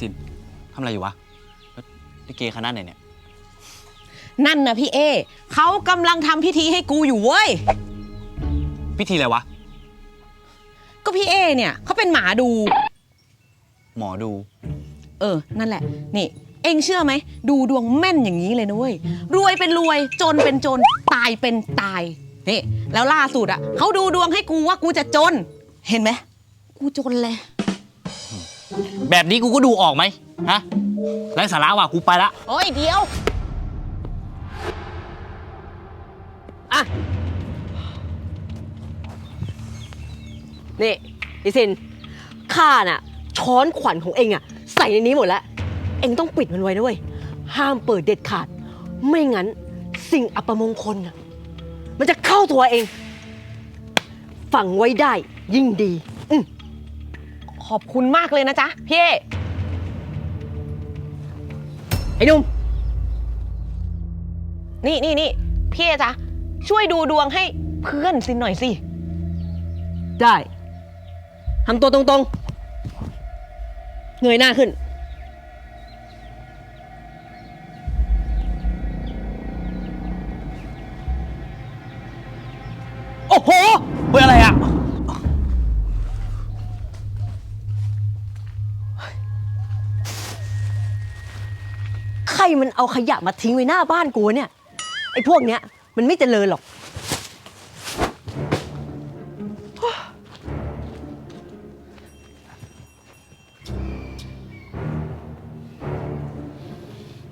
ฮ้ยซินทำอะไรอยู่วะแล้วลิเกคณะไหนเนี่ย นั่นนะพี่เอเขากำลังทำพิธีให้กูอยู่เว้ย พิธีอะไรวะ ก็พี่เอเนี่ยเขาเป็นหมาดู หมอดู เออ นั่นแหละ นี่ เองเชื่อไหม ดูดวงแม่นอย่างนี้เลยนะเว้ย รวยเป็นรวย จนเป็นจน ตายเป็นตาย นี่ แล้วล่าสุดอะเขาดูดวงให้กูว่ากูจะจน เห็นไหม กูจนเลย แบบนี้กูก็ดูออกไหมฮะไร้สาระว่ะกูไปละโอ้ยเดียว อะ นี่ดิซิน ข้าน่ะ ช้อนขวัญของเองอะใส่ในนี้หมดแล้ว เองต้องปิดมันไว้ด้วย ห้ามเปิดเด็ดขาด ไม่งั้นสิ่งอัปมงคลน่ะ มันจะเข้าตัวเอง ฝังไว้ได้ยิ่งดี ขอบคุณมากเลยนะจ๊ะพี่เอไอ้หนุ่มนี่นี่นี่พี่เอจ๊ะช่วยดูดวงให้เพื่อนสินหน่อยสิ ได้ทำตัวตรงๆ เงยหน้าขึ้น มันเอาขยะมาทิ้งไว้หน้าบ้านกูวะเนี่ยไอ้พวกเนี้ยมันไม่เจริญหรอก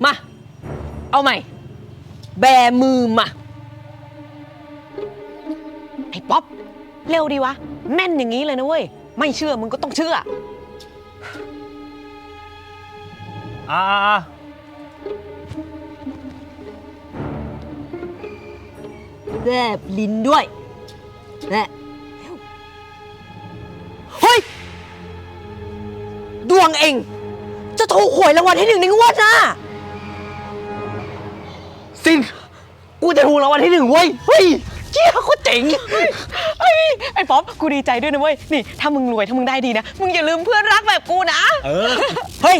มา เอาใหม่ แบมือมา ไอ้ป๊อป เร็วดีวะ แม่นอย่างนี้เลยนะเว้ย ไม่เชื่อมึงก็ต้องเชื่อ อ่า แลบลิ้นด้วยแนะเฮ้ย ดวงเอง จะถูกหวยรางวัลที่หนึ่งในงวดหน้าซินกูจะถูกรางวัลที่หนึ่งเว้ยเฮ้ยเจี๊ยโคตรเจ๋งเอ้ยไอ้ป๊อปกูดีใจด้วยนะเว้ยนี่ ถ้ามึงรวยถ้ามึงได้ดีนะ มึงอย่าลืมเพื่อนรักแบบกูนะ เออ เฮ้ย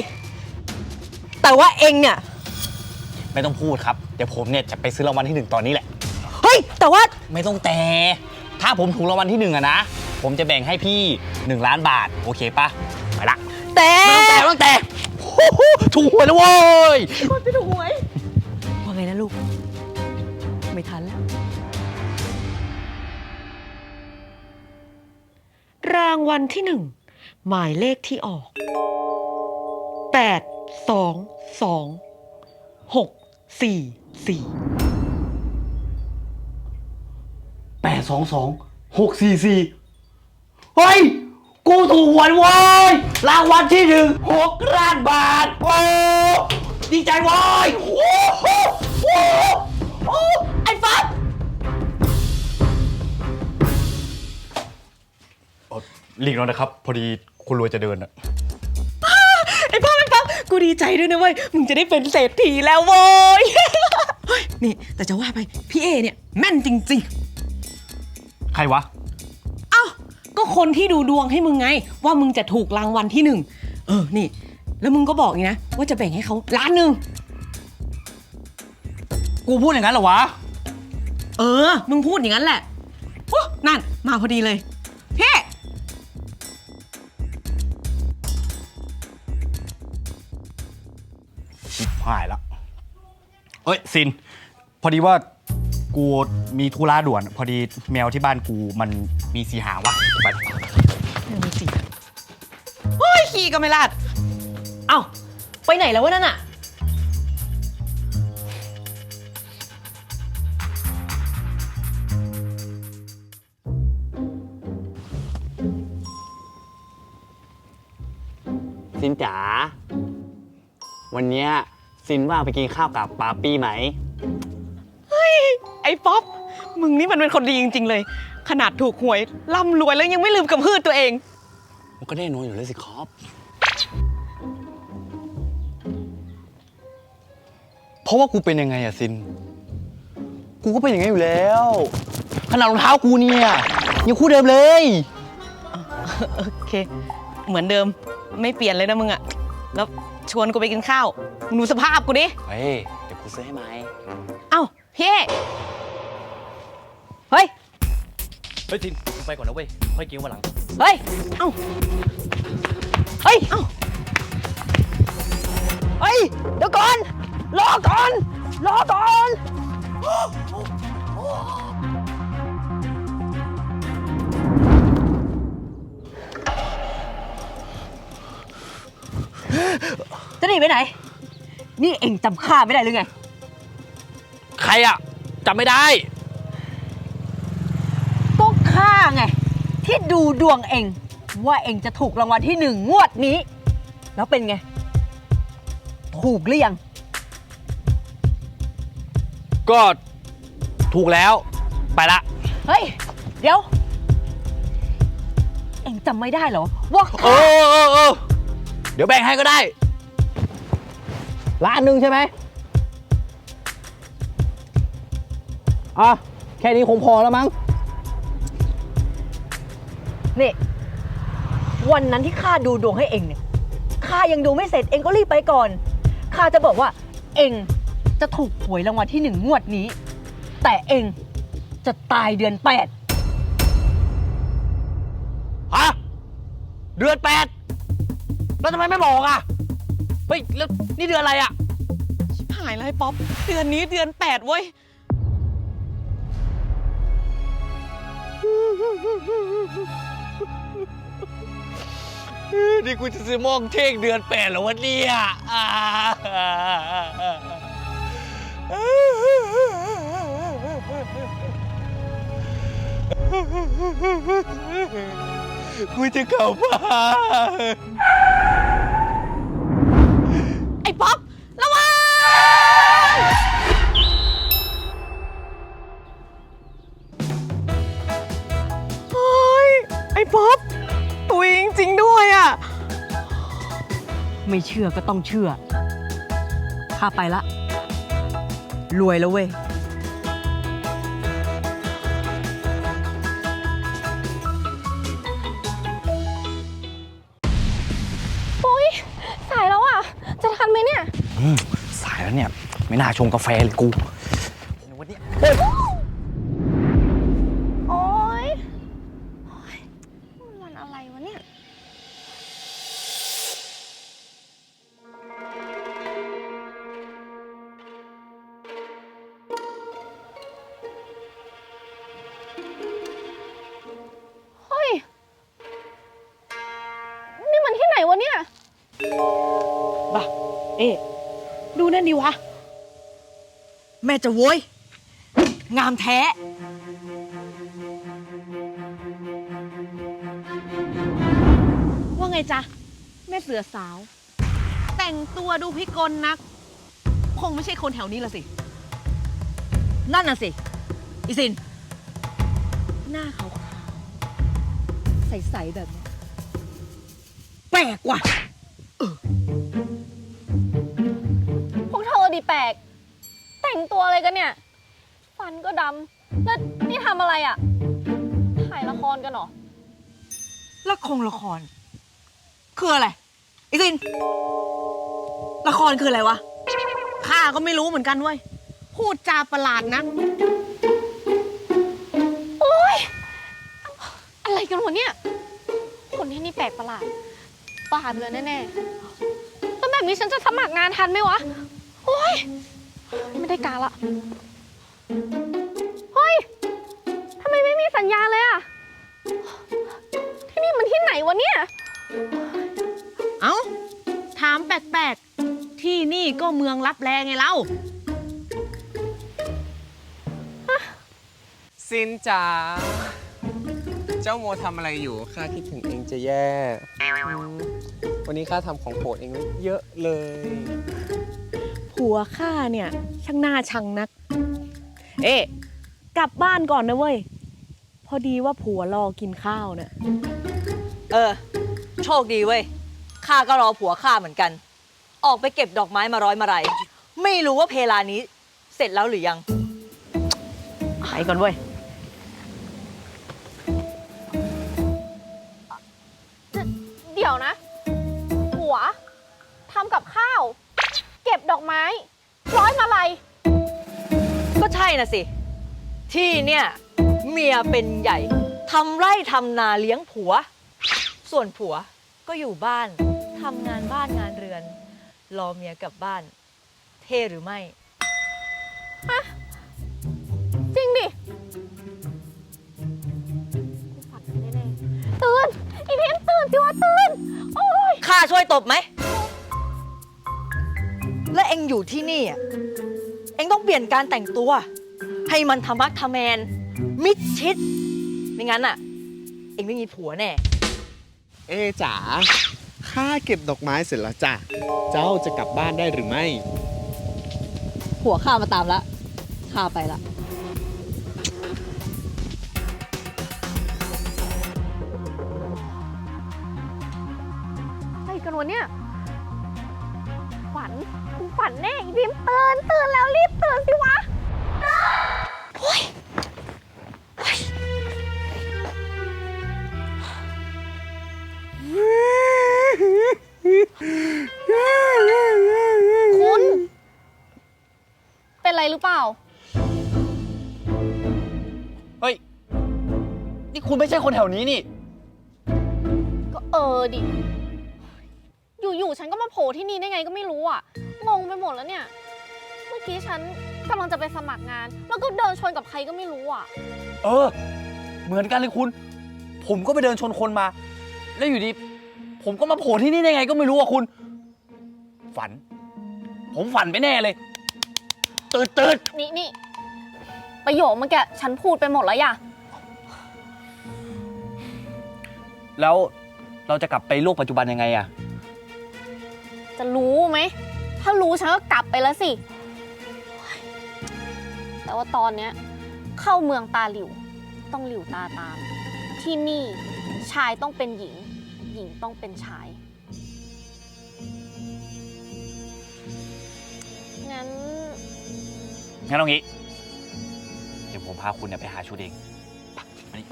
แต่ว่าเองเนี่ย ไม่ต้องพูดครับ เดี๋ยวผมเนี่ยจะไปซื้อรางวัลที่หนึ่งตอนนี้แหละเฮ้ย แต่ว่าไม่ต้องแต่ ถ้าผมถูกรางวัลที่หนึ่งอะนะ ผมจะแบ่งให้พี่ 1 ล้านบาท โอเคปะไปละ แต่ไม่ต้องแต่ไม่ต้องแต่โอ้โหถูกหวยแล้วเว้ย คนไปถูกหวย ว่าไงนะลูก ไม่ทันแล้ว รางวัลที่หนึ่ง หมายเลขที่ออก แปด สอง สอง หก สี่ สี่ แป ดสองสองหกสี่สี่เฮ้ย กูถูกหวยเว้ยรางวัลที่หนึ่งหกล้านบาท โอ้ดีใจเว้ยโอ้โหโอ้โหโอ้ไอ้ฟัดหลีกแล้วนะครับ พอดีคุณรวยจะเดินอะไอ้ป๊อปไอ้ป๊อปกูดีใจด้วยนะเว้ย มึงจะได้เป็นเศรษฐีแล้วโว้ย เฮ้ยนี่แต่จะว่าไป พี่เอเนี่ย แม่นจริง ใครวะๆเอ้าก็คนที่ดูดวงให้มึงไง ว่ามึงจะถูกรางวัลที่หนึ่งเออนี่ แล้วมึงก็บอกอีกนะ ว่าจะแบ่งให้เขาล้านหนึ่งกูพูดอย่างนั้นเหรอวะ เออ มึงพูดอย่างนั้นแหละโอ้นั่น มาพอดีเลยพี่ชิบหายแล้วเอ้ยซิน พอดีว่ากู มีธุระด่วน พอดีแมวที่บ้านกูมันมีสีหางวะไปเดี๋ยวมีสิโอ้ยขี่ก็ไม่ลาด เอ้า ไปไหนแล้ววะนั่นอะซินจ๋า วันเนี้ยซินว่างไปกินข้าวกับปาปี้ไหมไอ้ป๊อปมึงนี่มันเป็นคนดีจริง ๆ เลย ขนาดถูกหวยร่ำรวยแล้วยังไม่ลืมกำพืชตัวเอง มันก็แน่นอนอยู่แล้วสิครับ เพราะว่ากูเป็นยังไงอะซิน กูก็เป็นอย่างไงอยู่แล้ว ขนาดรองเท้ากูเนี่ยยังคู่เดิมเลย โอเค เหมือนเดิมไม่เปลี่ยนเลยนะมึงอะแล้วชวนกูไปกินข้าวมึงดูสภาพกูดิ เฮ้ย เดี๋ยวกูซื้อให้ไหม เอ้าพี่เฮ้ย เฮ้ยทินกูไปก่อนนะเว้ย ค่อยกินวันหลัง เฮ้ย เอ้า เฮ้ย เอ้า เฮ้ย เดี๋ยวก่อน รอก่อน รอก่อน จะหนีไปไหน นี่เองจำข้าไม่ได้หรือไง ใครอะจำไม่ได้ก็ข้า ไง ที่ดูดวงเอง ว่าเองจะถูกรางวัลที่หนึ่งงวดนี้ แล้วเป็นไง ถูกหรือยัง ก็ถูกแล้วไปละ เฮ้ย เดี๋ยว เองจำไม่ได้เหรอว่าเออเออเออเดี๋ยวแบ่งให้ก็ได้ล้านหนึ่งใช่ไหมอะ แค่นี้คงพอแล้วมั้ง นี่ วันนั้นที่ข้าดูดวงให้เองเนี่ยข้ายังดูไม่เสร็จเองก็รีบไปก่อนข้าจะบอกว่า เองจะถูกหวยรางวัลที่หนึ่งงวดนี้ แต่เองจะตายเดือนแปดฮะเดือนแปดแล้วทำไมไม่บอกอะเฮ้ยแล้วนี่เดือนอะไรอะหายแล้วไอ้ป๊อปเดือนนี้เดือนแปดเว้ย นี่กูจะซื้อมองเท่งเดือนแปดแล้ววันนี้อะอ่ากูจะเข้าบ้านไอ้ป๊อประวังเฮ้ย ไอ้ป๊อป ไม่เชื่อก็ต้องเชื่อ ข้าไปละ รวยแล้วเว้ย อุ้ยสายแล้วอะ จะทันไหมเนี่ยสายแล้วเนี่ย ไม่น่าชงกาแฟเลยกู เนี่ยบ้าเอ๊ะดูนั่นดิวะ แม่จะโวยงามแท้ ว่าไงจ๊ะ แม่เสือสาว แต่งตัวดูพิกลนัก คงไม่ใช่คนแถวนี้ละสิ นั่นน่ะสิ อีสิน หน้าขาวๆใสๆแบบนี้แป ลกว่ะ พวกเธอดีแปลก แต่งตัวอะไรกันเนี่ย ฟันก็ดำแล้วนี่ทำอะไรอะ่ะ ถ่ายละครกันเหรอ ละครละคร คืออะไรอีสิน ละครคืออะไรวะ ข้าก็ไม่รู้เหมือนกันเว้ย พูดจาประหลาดนะ โอ๊ย อะไรกันวะเนี่ย คนที่นี่แปลกประหลาด บ้าไปเลยแน่ๆแล้วแบบนี้ฉันจะสมัครงานทันไหมวะ โอ๊ยไม่ได้การละ เฮ้ย ทำไมไม่มีสัญญาณเลยอะที่นี่มันที่ไหนวะเนี่ย เอ้า ถามแปลกๆ ที่นี่ก็เมืองรับแลไงเล่า ซินจ๋า เจ้าโมทำอะไรอยู่ ข้าคิดถึงเองจะแย่อืม วันนี้ข้าทำของโปรดเองไว้เยอะเลย ผัวข้าเนี่ยช่างหน้าชังนัก เอ๊ะกลับบ้านก่อนนะเว้ย พอดีว่าผัวรอกินข้าวน่ะ เออ โชคดีเว้ย ข้าก็รอผัวข้าเหมือนกัน ออกไปเก็บดอกไม้มาร้อยมาไร ไม่รู้ว่าเพลานี้เสร็จแล้วหรือยัง ไปก่อนเว้ย เก็บดอกไม้ ร้อยมาลัยก็ใช่นะสิ ที่เนี่ย เมียเป็นใหญ่ทำไร่ทำนาเลี้ยงผัว ส่วนผัวก็อยู่บ้านทำงานบ้านงานเรือน รอเมียกลับบ้าน เท่หรือไม่จริงดิกูฝันแน่ๆตื่นอีพิมพ์ตื่นสิวะตื่น โอ้ยข้าช่วยตบไหมและ เองอยู่ที่นี่อะเองต้องเปลี่ยนการแต่งตัว ให้มันธรรมักทะแมน มิดชิด ไม่งั้นอะเองไม่มีผัวแน่ เอ๊จ๋าข้าเก็บดอกไม้เสร็จแล้วจ้ะ เจ้าจะกลับบ้านได้หรือไม่ ผัวข้ามาตามละข้าไปละ อะไรกันวะเนี่ย พิมพ์ตื่นตื่นแล้วรีบตื่นสิวะคุณ เป็นไรหรือเปล่า เฮ้ย นี่คุณไม่ใช่คนแถวนี้นี่ ก็เออดิ อยู่ๆ ฉันก็มาโผล่ที่นี่ได้ไงก็ไม่รู้อะ งงไปหมดแล้วเนี่ย เมื่อกี้ฉันกำลังจะไปสมัครงาน แล้วก็เดินชนกับใครก็ไม่รู้อะ เออ เหมือนกันเลยคุณ ผมก็ไปเดินชนคนมา แล้วอยู่ดี ผมก็มาโผล่ที่นี่ได้ไงก็ไม่รู้อะคุณ ฝัน ผมฝันไปแน่เลย ตื่นตื่นนี่นี่ประโยคเมื่อกี้ฉันพูดไปหมดแล้วอย่ะแล้วเราจะกลับไปโลกปัจจุบันยังไงอะจะรู้ไหม ถ้ารู้ฉันก็กลับไปแล้วสิ แต่ว่าตอนเนี้ยเข้าเมืองตาหลิว ต้องหลิวตาตาม ที่นี่ชายต้องเป็นหญิง หญิงต้องเป็นชาย งั้น งั้นเอางี้ เดี๋ยวผมพาคุณเนี่ยไปหาชุดเองมานี่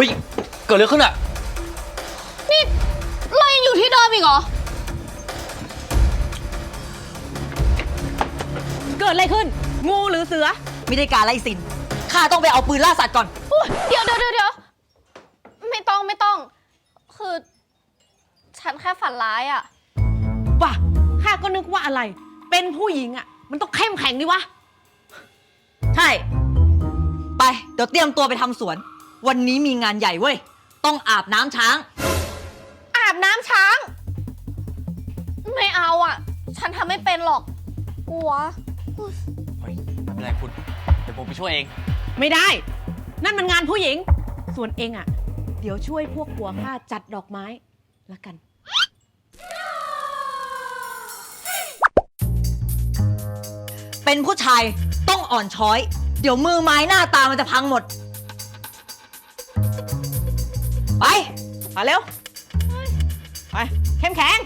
ฮ้ย เกิดอะไรขึ้นอะนี่ เรายังอยู่ที่เดิมอีกเหรอ เกิดอะไรขึ้น งูหรือเสือ ไม่ได้การไล่สินข้าต้องไปเอาปืนล่าสัตว์ก่อน อุ๊ยเดี๋ยวเดี๋ยวเดี๋ยวเดี๋ยวไม่ต้องไม่ต้อง คือ ฉันแค่ฝันร้ายอะว่ะข้าก็นึกว่าอะไร เป็นผู้หญิงอะ มันต้องเข้มแข็งดิวะ ใช่ ไป เดี๋ยวเตรียมตัวไปทำสวน วันนี้มีงานใหญ่เว้ย ต้องอาบน้ำช้าง อาบน้ำช้าง ไม่เอาอะฉันทำไม่เป็นหรอก กลัว เฮ้ยไม่เป็นไรคุณ เดี๋ยวผมไปช่วยเอง ไม่ได้ นั่นมันงานผู้หญิง ส่วนเองอะ เดี๋ยวช่วยพวกผัวข้าจัดดอกไม้ละกัน เป็นผู้ชายต้องอ่อนช้อย เดี๋ยวมือไม้หน้าตามันจะพังหมด ไป มาเร็ว ไป เข้มแข็ง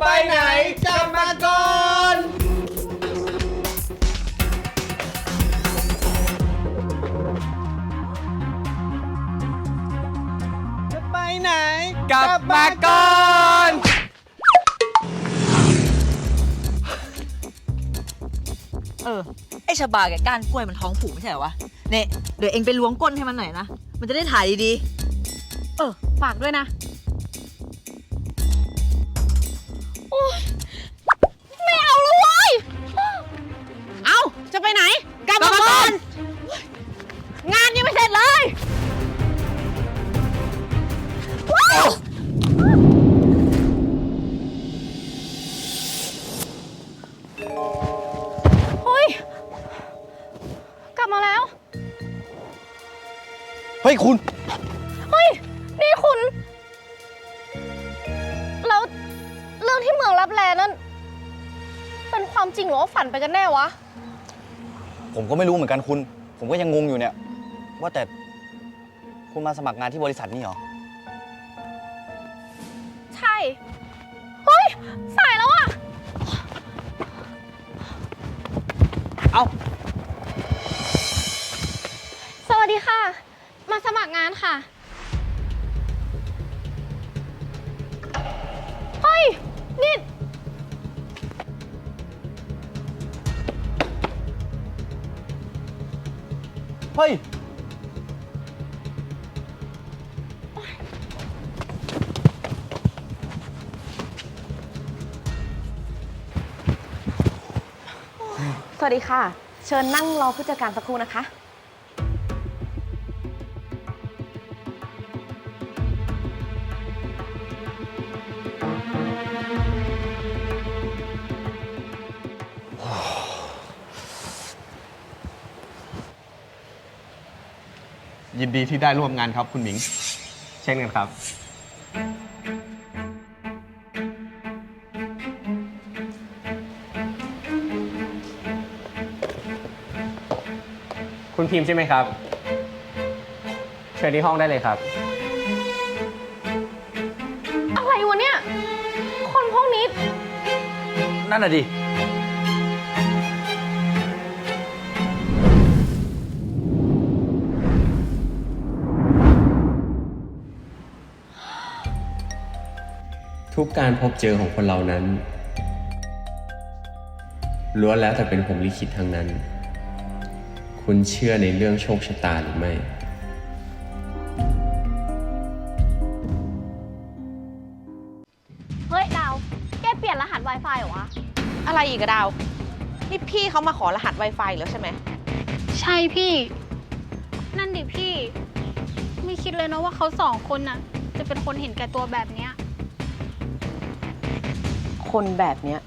ไปไหนกลับมาก่อนจะไปไหนกลับมาก่อน เออ ไอชะบาแกก้านกล้วยมันท้องผูกไม่ใช่เหรอวะ เนี่ย เดี๋ยวเองไปล้วงก้นให้มันหน่อยนะ มันจะได้ถ่ายดีเออ ฝากด้วยนะ ฮ้ยคุณ เฮ้ย นี่คุณ แล้วเรื่องที่เมืองรับแลนั้น เป็นความจริงหรือว่าฝันไปกันแน่วะ ผมก็ไม่รู้เหมือนกันคุณ ผมก็ยังงงอยู่เนี่ย ว่าแต่คุณมาสมัครงานที่บริษัทนี่เหรอ สมัครงานค่ะ เฮ้ย นี่ เฮ้ย สวัสดีค่ะ เชิญนั่งรอผู้จัดการสักครู่นะคะ นดีที่ได้ร่วมงานครับคุณหมิง เช่นกันครับ คุณพิมพ์ใช่ไหมครับ เชิญที่ห้องได้เลยครับ อะไรวะเนี่ย คนพวกนี้ นั่นน่ะดิ ทุกการพบเจอของคนเรานั้นล้วนแล้วแต่เป็นผมลิขิตทั้งนั้น คุณเชื่อในเรื่องโชคชะตาหรือไม่ เฮ้ย ดาว แกเปลี่ยนรหัส Wi-Fi เหรอวะ อะไรอีกอะดาว นี่พี่เขามาขอรหัส Wi-Fi แล้วใช่ไหม ใช่พี่ นั่นดิพี่ ไม่คิดเลยนะว่าเขาสองคนน่ะ จะเป็นคนเห็นแก่ตัวแบบเนี้ย คนแบบเนี้ย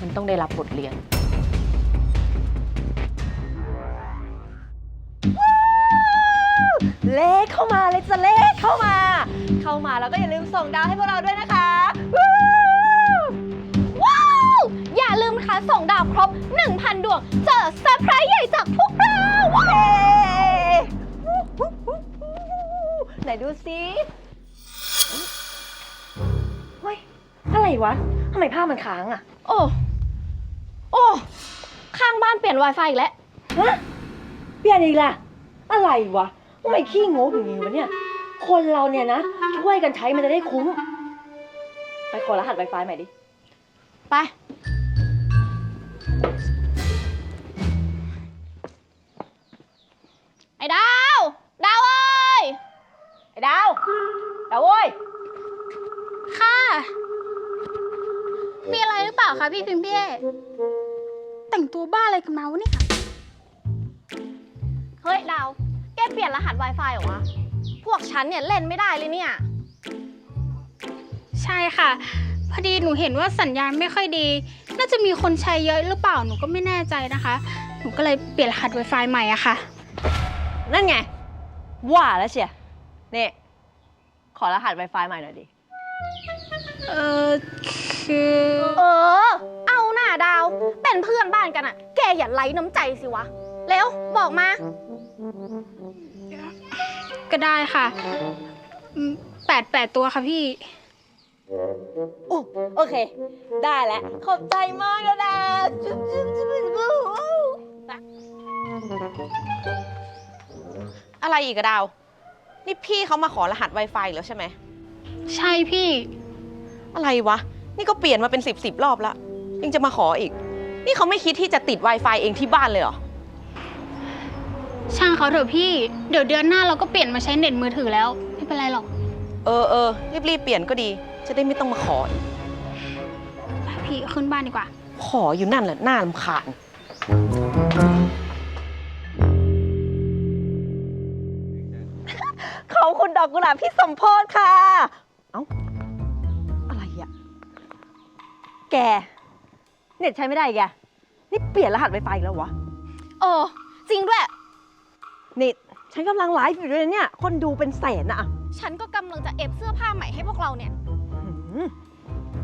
มันต้องได้รับบทเรียน เลขเข้ามาเลยจะเลขเข้ามา เข้ามาแล้วก็อย่าลืมส่งดาวให้พวกเราด้วยนะคะวู้ว้าว อย่าลืมนะคะส่งดาวครบ 1,000 ดวง เจอเซอร์ไพรส์ใหญ่จากพวกเราว้าวเย้วู้วู้วู้วู้ไหนดูซิเฮ้ยอะไรวะ ทำไมภาพมันค้างอะโอ้ โอ้ ข้างบ้านเปลี่ยน Wi-Fi อีกแล้ว ฮะ เปลี่ยนอีกละอะไรวะทำไมขี้งกอย่างนี้วะเนี่ย คนเราเนี่ยนะ ช่วยกันใช้มันจะได้คุ้ม ไปขอรหัส Wi-Fi ใหม่ดิ ไป ไอ้ดาว ดาวเอ้ย ไอ้ดาว ดาวโว้ย ค่ะ มีอะไรหรือเปล่าคะพี่พิมพ์พี่เอแต่งตัวบ้าอะไรกันมาวะเนี่ยเฮ้ยดาว แกเปลี่ยนรหัส Wi-Fi เหรอวะ พวกฉันเนี่ยเล่นไม่ได้เลยเนี่ย ใช่ค่ะ พอดีหนูเห็นว่าสัญญาณไม่ค่อยดี น่าจะมีคนใช้เยอะหรือเปล่าหนูก็ไม่แน่ใจนะคะ หนูก็เลยเปลี่ยนรหัส Wi-Fi ใหม่อะค่ะ นั่นไง ว่าแล้วเชียนี่ ขอรหัส Wi-Fi ใหม่หน่อยดิ เออ คือ เออ เอาหน้าดาว เป็นเพื่อนบ้านกันอะแกอย่าไร้น้ำใจสิวะ เร็ว บอกมา ก็ได้ค่ะอืมแปดแปดตัวค่ะพี่ โอ้โอเค ได้แล้ว ขอบใจมากนะดาวจุ๊บจุ๊บจุ๊บจุ๊บอะไรอีกอะดาว นี่พี่เขามาขอรหัส Wi-Fi แล้วใช่ไหม ใช่พี่ อะไรวะ นี่ก็เปลี่ยนมาเป็นสิบสิบรอบแล้วยังจะมาขออีก นี่เขาไม่คิดที่จะติด Wi-Fi เองที่บ้านเลยเหรอ ช่างเขาเถอะพี่ เดี๋ยวเดือนหน้าเราก็เปลี่ยนมาใช้เน็ตมือถือแล้ว ไม่เป็นไรหรอก เออเออรีบๆเปลี่ยนก็ดี จะได้ไม่ต้องมาขออีกพี่ขึ้นบ้านดีกว่า ขออยู่นั่นแหละน่ารำคาญขอบคุณดอกกุหลาบพี่สมโพธค่ะ เอ้า แก เน็ตใช้ไม่ได้อีกแก นี่เปลี่ยนรหัส Wi-Fi อีกแล้ววะ เออ จริงด้วย นี่ฉันกำลังไลฟ์อยู่ด้วยนะเนี่ย คนดูเป็นแสนอะฉันก็กำลังจะเอฟเสื้อผ้าใหม่ให้พวกเราเนี่ย หืม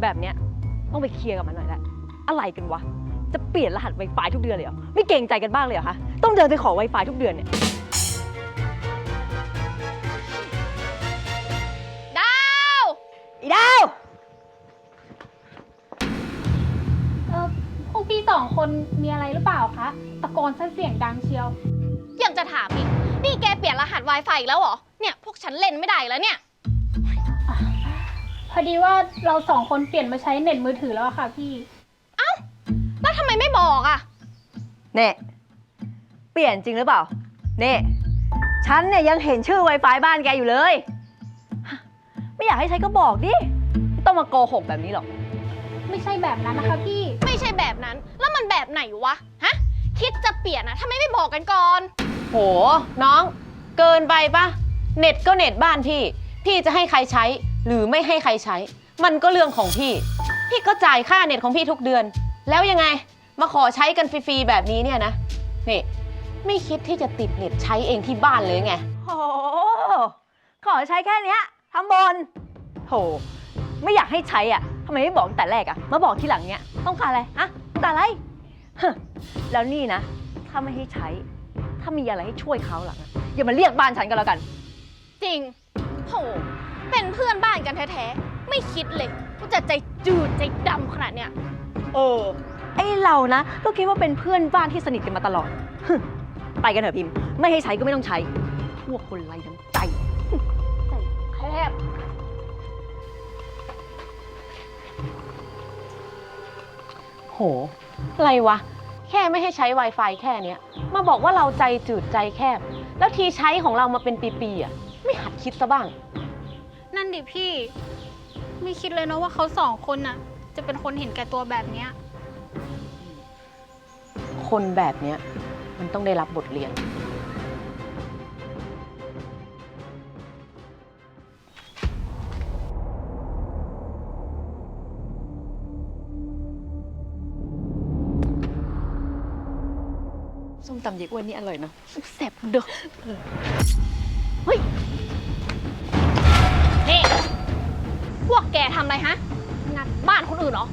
แบบเนี้ยต้องไปเคลียร์กับมันหน่อยแหละ อะไรกันวะ จะเปลี่ยนรหัส Wi-Fi ทุกเดือนเลยเหรอ ไม่เกรงใจกันบ้างเลยเหรอคะ ต้องเดินไปขอ Wi-Fi ทุกเดือนเนี่ย ดาว อีดาว พวกพี่สองคนมีอะไรหรือเปล่าคะ ตะโกนเสียงดังเชียว ยังจะถามอีก นี่แกเปลี่ยนรหัส Wi-Fi อีกแล้วเหรอ เนี่ยพวกฉันเล่นไม่ได้แล้วเนี่ย พอดีว่าเราสองคนเปลี่ยนมาใช้เน็ตมือถือแล้วอะค่ะพี่แล้วทำไมไม่บอกอะเน่เปลี่ยนจริงหรือเปล่า เน่ฉันเนี่ยยังเห็นชื่อ Wi-Fi บ้านแกอยู่เลย ไม่อยากให้ใช้ก็บอกดิ ไม่ต้องมาโกหกแบบนี้หรอก ไม่ใช่แบบนั้นนะคะพี่ ไม่ใช่ แบบนั้น แล้วมันแบบไหนวะ ฮะ คิดจะเปลี่ยนอะทำไมไม่บอกกันก่อน โห น้อง เกินไปปะเน็ตก็เน็ตบ้านพี่ พี่จะให้ใครใช้ หรือไม่ให้ใครใช้ มันก็เรื่องของพี่ พี่ก็จ่ายค่าเน็ตของพี่ทุกเดือน แล้วยังไง มาขอใช้กันฟรีๆแบบนี้เนี่ยนะ นี่ ไม่คิดที่จะติดเน็ตใช้เองที่บ้านเลยไงโอ้ขอใช้แค่เนี้ยทำบนโห ไม่อยากให้ใช้อะทำไมไม่บอกตั้งแต่แรกอะ มาบอกทีหลังเนี้ย ต้องการอะไรอะต้องการอะไรฮะแล้วนี่นะ ถ้าไม่ให้ใช้ ถ้ามีอะไรให้ช่วยเขาวหลังอะอย่ามาเรียกบ้านฉันก็แล้วกัน จริงโหเป็นเพื่อนบ้านกันแท้ๆ ไม่คิดเลยว่าจะใจจืดใจดำขนาดเนี้ย เออ ไอเรานะ ก็คิดว่าเป็นเพื่อนบ้านที่สนิทกันมาตลอดฮึไปกันเถอะพิมพ์ ไม่ให้ใช้ก็ไม่ต้องใช้ พวกคนไรน้ำใจแคบ โห อะไรวะ แค่ไม่ให้ใช้ Wi-Fi แค่เนี้ย มาบอกว่าเราใจจืดใจแคบ แล้วทีใช้ของเรามาเป็นปีๆอะ ไม่หัดคิดซะบ้าง นั่นดิพี่ ไม่คิดเลยนะว่าเขาสองคนน่ะ จะเป็นคนเห็นแก่ตัวแบบเนี้ย คนแบบเนี้ยมันต้องได้รับบทเรียน ส้มตำเยกอ้วนนี่อร่อยเนาะแสบเด้อเฮ้ยนี่พวกแกทำอะไรฮะงัดบ้านคนอื่นเหรอ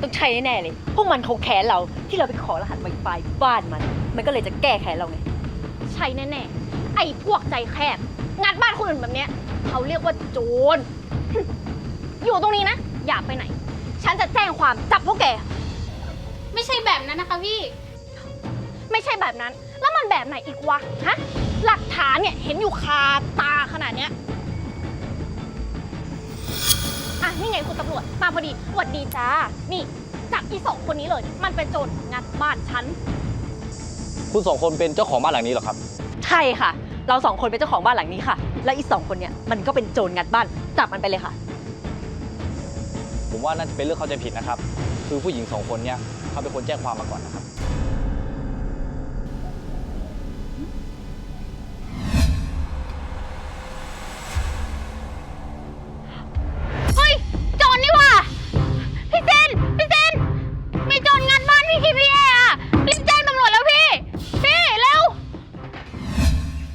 ต้องใช้แน่ๆเลย พวกมันเขาแค้นเราที่เราไปขอรหัสไวไฟบ้านมัน มันก็เลยจะแก้แค้นเราไง ใช่แน่ๆไอ้พวกใจแคบงัดบ้านคนอื่นแบบเนี้ยเขาเรียกว่าโจรอยู่ตรงนี้นะ อย่าไปไหน ฉันจะแจ้งความจับพวกแก ไม่ใช่แบบนั้นนะคะพี่ ไม่ใช่แบบนั้น แล้วมันแบบไหนอีกวะ ฮะ หลักฐานเนี่ยเห็นอยู่คาตาขนาดเนี้ย อะ นี่ไงคุณตำรวจ มาพอดีหวัดดีจ้า นี่จับอีสองคนนี้เลย มันเป็นโจรงัดบ้านฉัน คุณสองคนเป็นเจ้าของบ้านหลังนี้เหรอครับ ใช่ค่ะ เราสองคนเป็นเจ้าของบ้านหลังนี้ค่ะ และอีกสองคนเนี่ยมันก็เป็นโจรงัดบ้าน จับมันไปเลยค่ะ ผมว่าน่าจะเป็นเรื่องเข้าใจผิดนะครับ คือผู้หญิงสองคนเนี่ยเขาเป็นคนแจ้งความมาก่อนนะครับ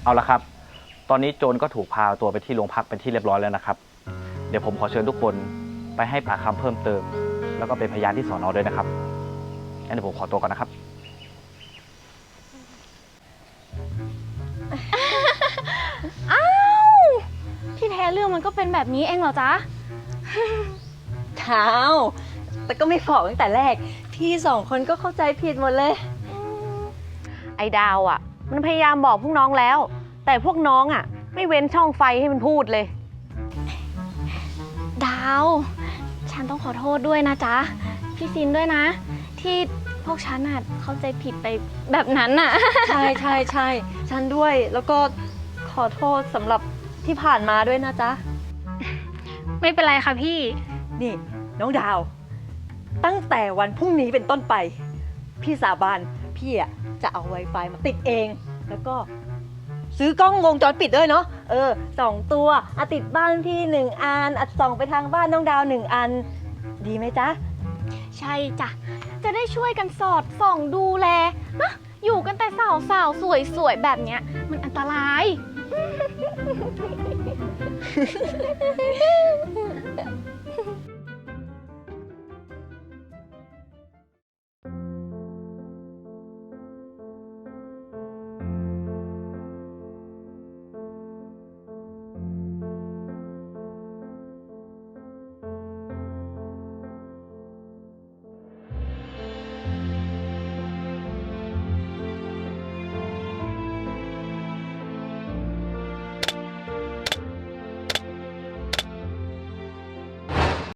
เอาละครับ ตอนนี้โจรก็ถูกพาตัวไปที่โรงพักเป็นที่เรียบร้อยแล้วนะครับ เดี๋ยวผมขอเชิญทุกคนไปให้ปากคำเพิ่มเติม แล้วก็เป็นพยานที่สอนอด้วยนะครับงั้นเดี๋ยวผมขอตัวก่อนนะครับ อ้าว ที่แท้เรื่องมันก็เป็นแบบนี้เองเหรอจ๊ะเท้าแต่ก็ไม่บอกตั้งแต่แรก พี่สองคนก็เข้าใจผิดหมดเลย ไอ้ดาวอะ มันพยายามบอกพวกน้องแล้ว แต่พวกน้องอะ ไม่เว้นช่องไฟให้มันพูดเลย ดาว ฉันต้องขอโทษด้วยนะจ๊ะ พี่ซินด้วยนะ ที่พวกฉันน่ะเข้าใจผิดไปแบบนั้นน่ะ ใช่ใช่ใช่ฉันด้วยแล้วก็ขอโทษสำหรับที่ผ่านมาด้วยนะจ๊ะ ไม่เป็นไรค่ะพี่ นี่ น้องดาว ตั้งแต่วันพรุ่งนี้เป็นต้นไป พี่สาบานพี่อะจะเอา Wi-Fi มาติดเอง แล้วก็ ซื้อกล้องวงจรปิดด้วยเนาะเออสองตัวอะติดบ้านพี่หนึ่งอันอะส่องไปทางบ้านน้องดาวหนึ่งอัน ดีไหมจ๊ะ ใช่จ้ะ จะได้ช่วยกันสอดส่องดูแลนะอยู่กันแต่สาวสาวสวยสวยๆแบบเนี้ย มันอันตราย